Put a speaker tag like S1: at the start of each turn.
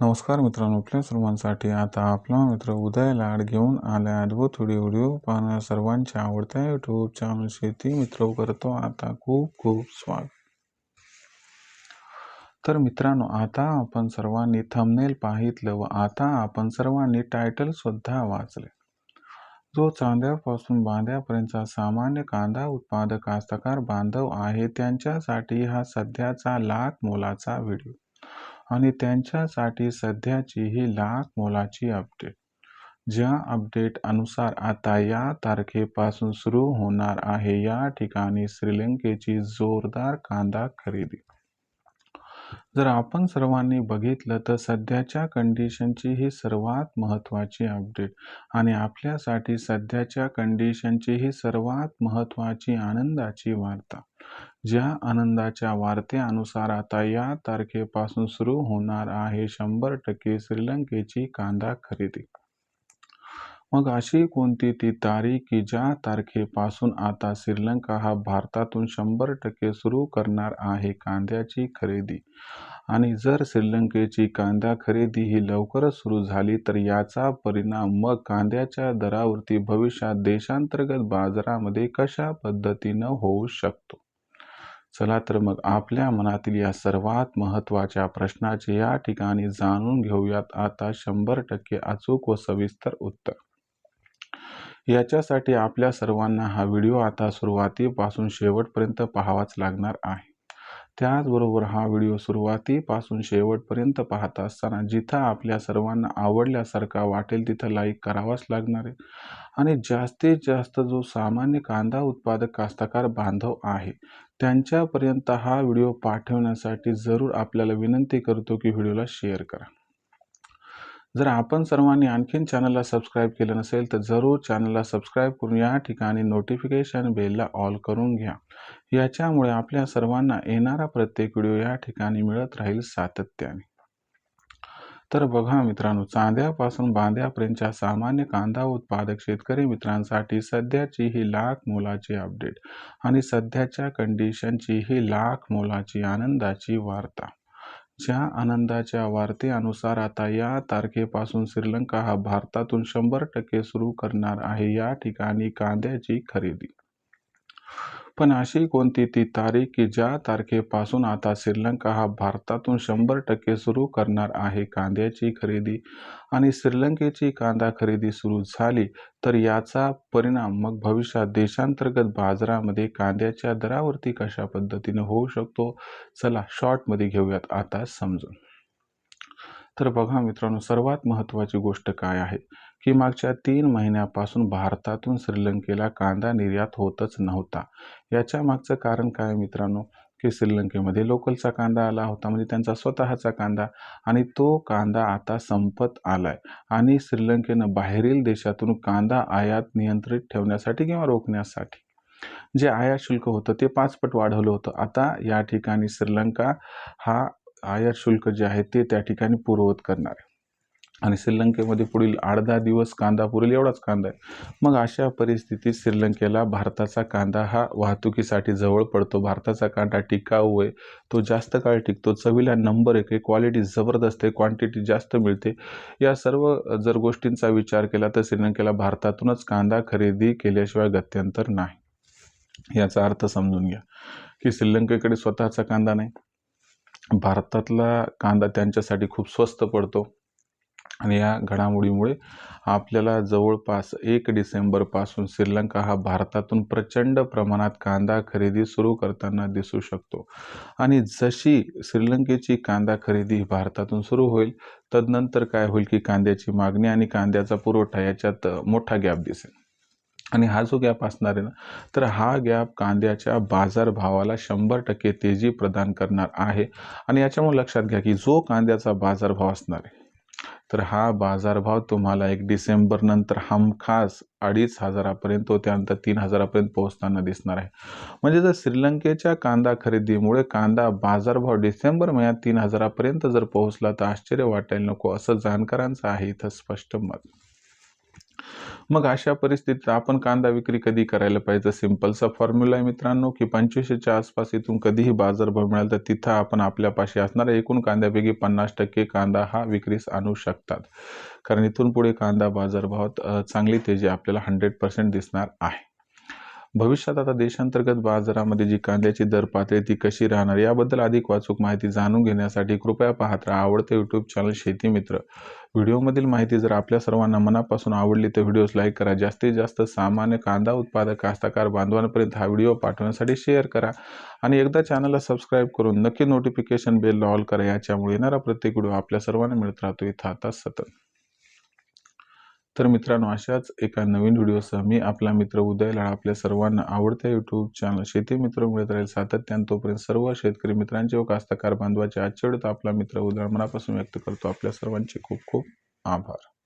S1: नमस्कार मित्रांनो आपल्या सर्वांसाठी आता आपला मित्र उदय लाड घेऊन आल्या अद्भुत व्हिडिओ व्हिडिओ पाहण्या सर्वांच्या आवडत्या यूट्यूब चॅनल शेती मित्र करतो आता खूप खूप स्वागत. तर मित्रांनो आता आपण सर्वांनी थंबनेल पाहितलं व आता आपण सर्वांनी टायटल सुद्धा वाचले जो चांद्यापासून बांध्यापर्यंतचा सामान्य कांदा उत्पादक कास्तकार बांधव आहे त्यांच्यासाठी हा सध्याचा लाख मोलाचा व्हिडिओ आणि त्यांच्यासाठी सध्याची ही लाख मोलाची अपडेट ज्या अपडेट अनुसार आता या तारखेपासून सुरू होणार आहे या ठिकाणी श्रीलंकेची जोरदार कांदा खरेदी. जर आपण सर्वांनी बघितलं तर सध्याच्या कंडिशनची ही सर्वात महत्त्वाची अपडेट आणि आपल्यासाठी सध्याच्या कंडिशनची ही सर्वात महत्त्वाची आनंदाची वार्ता. ज्या आनंदाच्या वार्तेनुसार आता या तारखेपासून सुरू होणार आहे शंभर टक्के श्रीलंकेची कांदा खरेदी. मग अशी कोणती ती तारीख की ज्या तारखेपासून आता श्रीलंका हा भारतातून शंभर टक्के सुरू करणार आहे कांद्याची खरेदी? आणि जर श्रीलंकेची कांदा खरेदी ही लवकरच सुरू झाली तर याचा परिणाम मग कांद्याच्या दरावरती भविष्यात देशांतर्गत बाजारामध्ये कशा पद्धतीनं होऊ शकतो? चला तर मग आपल्या मनातील या सर्वात महत्त्वाच्या प्रश्नाचे या ठिकाणी जाणून घेऊयात. आता शंभर टक्के अचूक व सविस्तर उत्तर. याच्यासाठी आपल्या सर्वांना हा व्हिडिओ आता सुरुवातीपासून शेवटपर्यंत पाहावाच लागणार आहे. त्याचबरोबर हा व्हिडिओ सुरुवातीपासून शेवटपर्यंत पाहत असताना जिथं आपल्या सर्वांना आवडल्यासारखा वाटेल तिथं लाईक करावाच लागणार आहे. आणि जास्तीत जास्त जो सामान्य कांदा उत्पादक कास्तकार बांधव आहे त्यांच्यापर्यंत हा व्हिडिओ पाठवण्यासाठी जरूर आपल्याला विनंती करतो की व्हिडिओला शेअर करा. जर आपण सर्वांनी आणखीन चॅनलला सबस्क्राईब केलं नसेल तर जरूर चॅनलला सबस्क्राईब करून या ठिकाणी नोटिफिकेशन बेलला ऑल करून घ्या. याच्यामुळे आपल्या सर्वांना येणारा प्रत्येक व्हिडिओ या ठिकाणी मिळत राहील सातत्याने. तर बघा मित्रांनो चांद्यापासून बांध्यापर्यंतच्या सामान्य कांदा उत्पादक शेतकरी मित्रांसाठी सध्याची ही लाख मोलाची अपडेट आणि सध्याच्या कंडिशनची ही लाख मोलाची आनंदाची वार्ता. ज्या आनंदाच्या वार्तेनुसार आता या तारखेपासून श्रीलंका हा भारतातून शंभर टक्के सुरू करणार आहे. या ठिकाणी कांद्याची खरेदी पण अशी कोणती ती तारीख की ज्या तारखेपासून आता श्रीलंका हा भारतातून शंभर टक्के सुरू करणार आहे? कांद्याची खरेदी आणि श्रीलंकेची कांदा खरेदी सुरू झाली तर याचा परिणाम मग भविष्यात देशांतर्गत बाजारामध्ये कांद्याच्या दरावरती कशा पद्धतीने होऊ शकतो? चला शॉर्टमध्ये घेऊयात आता समजून. तर बघा मित्रांनो सर्वात महत्त्वाची गोष्ट काय आहे? की मागच्या तीन महिन्यापासून भारतातून श्रीलंकेला कांदा निर्यात होतच नव्हता. याच्या मागचं कारण काय मित्रांनो? की श्रीलंकेमध्ये लोकलचा कांदा आला होता म्हणजे त्यांचा स्वतःचा कांदा आणि तो कांदा आता संपत आलाय. आणि श्रीलंकेनं बाहेरील देशातून कांदा आयात नियंत्रित ठेवण्यासाठी किंवा रोखण्यासाठी जे आयात शुल्क होतं ते पाचपट वाढवलं होतं. आता या ठिकाणी श्रीलंका हा आयात शुल्क जे आहे ते त्या ठिकाणी पुरवत करणार आहे. आणि श्रीलंकेमध्ये पुढील आठ दहा दिवस कांदा पुरेल एवढाच कांदा आहे. मग अशा परिस्थितीत श्रीलंकेला भारताचा कांदा हा वाहतुकीसाठी जवळ पडतो. भारताचा कांदा टिकाऊ आहे तो जास्त काळ टिकतो. चवीला नंबर एक आहे क्वालिटी जबरदस्त आहे क्वांटिटी जास्त मिळते. या सर्व जर गोष्टींचा विचार केला तर श्रीलंकेला भारतातूनच कांदा खरेदी केल्याशिवाय गत्यंतर नाही. याचा अर्थ समजून घ्या की श्रीलंकेकडे स्वतःचा कांदा नाही. भारतातला कांदा त्यांच्यासाठी खूप स्वस्त पडतो. आणि या घडामोडीमुळे आपल्याला जवळपास एक डिसेंबरपासून श्रीलंका हा भारतातून प्रचंड प्रमाणात कांदा खरेदी सुरू करताना दिसू शकतो. आणि जशी श्रीलंकेची कांदा खरेदी भारतातून सुरू होईल तदनंतर काय होईल की कांद्याची मागणी आणि कांद्याचा पुरवठा याच्यात मोठा गॅप दिसेल. आणि हा जो गॅप असणार आहे ना तर हा गॅप कांद्याच्या बाजारभावाला शंभर टक्के तेजी प्रदान करणार आहे. आणि याच्यामुळे लक्षात घ्या की जो कांद्याचा बाजारभाव असणार आहे तर हा बाजारभाव तुम्हाला एक डिसेंबर नंतर हमखास अडीच हजारापर्यंत तो त्यानंतर तीन हजारापर्यंत पोहोचताना दिसणार आहे. म्हणजे जर श्रीलंकेच्या कांदा खरेदीमुळे कांदा बाजारभाव डिसेंबर महिन्यात तीन हजारापर्यंत जर पोहोचला तर आश्चर्य वाटायला नको असं जाणकारांचं आहे इथं स्पष्ट मत. मग अशा परिस्थितीत आपण कांदा विक्री कधी करायला पाहिजे? सिंपलचा फॉर्म्युला आहे मित्रांनो की पंचवीसशेच्या आसपास इथून कधीही बाजारभाव मिळाला तर तिथं आपण आपल्यापाशी असणाऱ्या एकूण कांद्यापैकी पन्नास टक्के कांदा हा विक्रीस आणू शकतात. कारण इथून पुढे कांदा बाजारभावात चांगली तेजी आपल्याला हंड्रेड पर्सेंट दिसणार आहे. भविष्यात आता देशांतर्गत बाजारामध्ये जी कांद्याची दर पातळी ती कशी राहणार? याबद्दल अधिक वाचूक माहिती जाणून घेण्यासाठी कृपया पाहत राहा आवडते यूट्यूब चॅनल शेती मित्र. व्हिडिओमधील माहिती जर आपल्या सर्वांना मनापासून आवडली तर व्हिडिओज लाईक करा. जास्तीत जास्त सामान्य कांदा उत्पादक कास्तकार बांधवांपर्यंत हा व्हिडिओ पाठवण्यासाठी शेअर करा आणि एकदा चॅनलला सबस्क्राईब करून नक्की नोटिफिकेशन बेल ऑल करा. याच्यामुळे येणारा प्रत्येक व्हिडिओ आपल्या सर्वांना मिळत राहतो. इथं आता सतत. तर मित्रांनो अशाच एका नवीन व्हिडिओसह मी आपला मित्र उदय लाड आपल्या सर्वांना आवडत्या यूट्यूब चॅनल शेती मित्र मिळत राहील सातत्यानं तोपर्यंत सर्व शेतकरी मित्रांचे व कास्तकार बांधवाचे आजच्या आपला मित्र उदय मनापासून व्यक्त करतो. आपल्या सर्वांचे खूप खूप आभार.